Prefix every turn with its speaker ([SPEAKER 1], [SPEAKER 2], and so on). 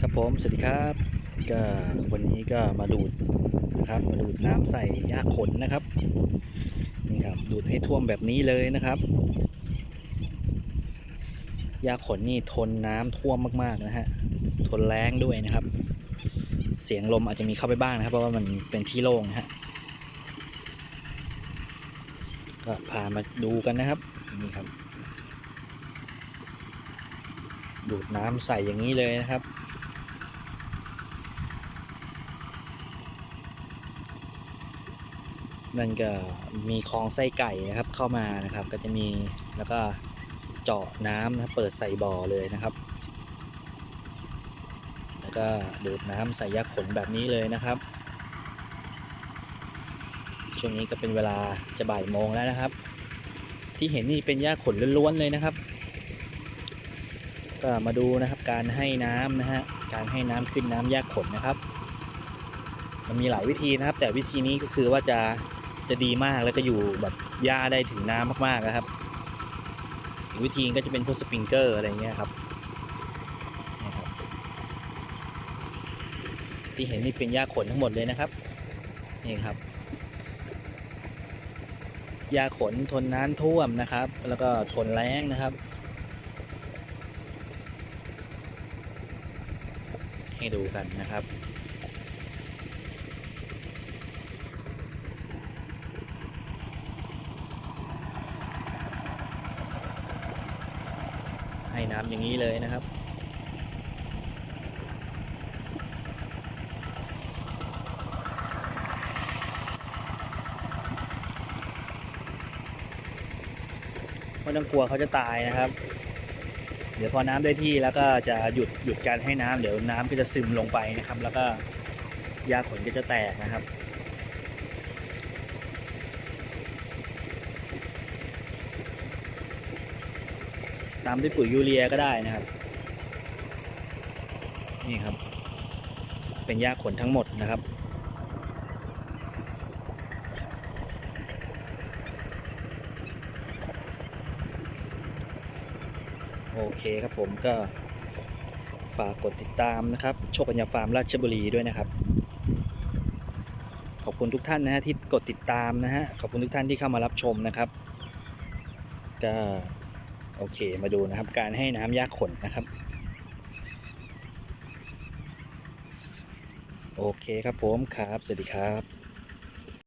[SPEAKER 1] ครับผมสวัสดีครับ ก็วันนี้ก็มาดูดนะครับมาดูดน้ำใส่หญ้าขนนะครับนี่ครับดูดให้ท่วมแบบนี้เลยนะครับหญ้าขนนี่ทนน้ำท่วมมากๆนะฮะทนแรงด้วยนะครับ เสียงลมอาจจะมีเข้าไปบ้างนะครับ เพราะว่ามันเป็นที่โล่งนะฮะก็พามาดูกันนะครับนี่ครับดูดน้ำใส่อย่างนี้เลยนะครับ นั่นก็มีคลองไส้ไก่นะครับเข้ามานะครับ ก็จะมีแล้วก็เจาะน้ำนะเปิดใส่บ่อเลยนะครับ แล้วก็ดูดน้ำใส่ยักษ์ขนแบบนี้เลยนะครับ ช่วงนี้ก็เป็นเวลาจะบ่ายโมงแล้วนะครับ ที่เห็นนี่เป็นหญ้าขนล้วนๆเลยนะครับ ก็มาดูนะครับการให้น้ำนะฮะการให้น้ำขึ้นน้ำหญ้าขนนะครับมันมีหลายวิธีนะครับ แต่วิธีนี้ก็คือว่าจะ จะดีมากแล้วก็อยู่แบบหญ้าได้ถึงน้ำมากๆนะครับอีกวิธีก็จะเป็นพวกสปริงเกอร์อะไรเงี้ยครับที่เห็นนี่เป็นหญ้าขนทั้งหมดเลยนะครับนี่ครับหญ้าขนทนน้ำท่วมนะครับ แล้วก็ทนแล้งนะครับให้ดูกันนะครับ น้ำอย่างนี้เลยนะครับ ไม่ต้องกลัวเขาจะตายนะครับ เดี๋ยวพอน้ำได้ที่แล้วก็จะหยุดหยุดการให้น้ำเดี๋ยวน้ำก็จะซึมลงไปนะครับ แล้วก็ยาขนก็จะแตกนะครับ ตามด้วยปุ๋ยยูเรียก็ได้นะครับ นี่ครับ เป็นหญ้าขนทั้งหมดนะครับ โอเคครับผมก็ฝากกดติดตามนะครับ โชคปัญญาฟาร์มราชบุรีด้วยนะครับ ขอบคุณทุกท่านนะฮะที่กดติดตามนะฮะ ขอบคุณทุกท่านที่เข้ามารับชมนะครับก็ โอเคมาดูนะครับ การให้น้ำยาขนนะครับ โอเคครับผมครับ สวัสดีครับ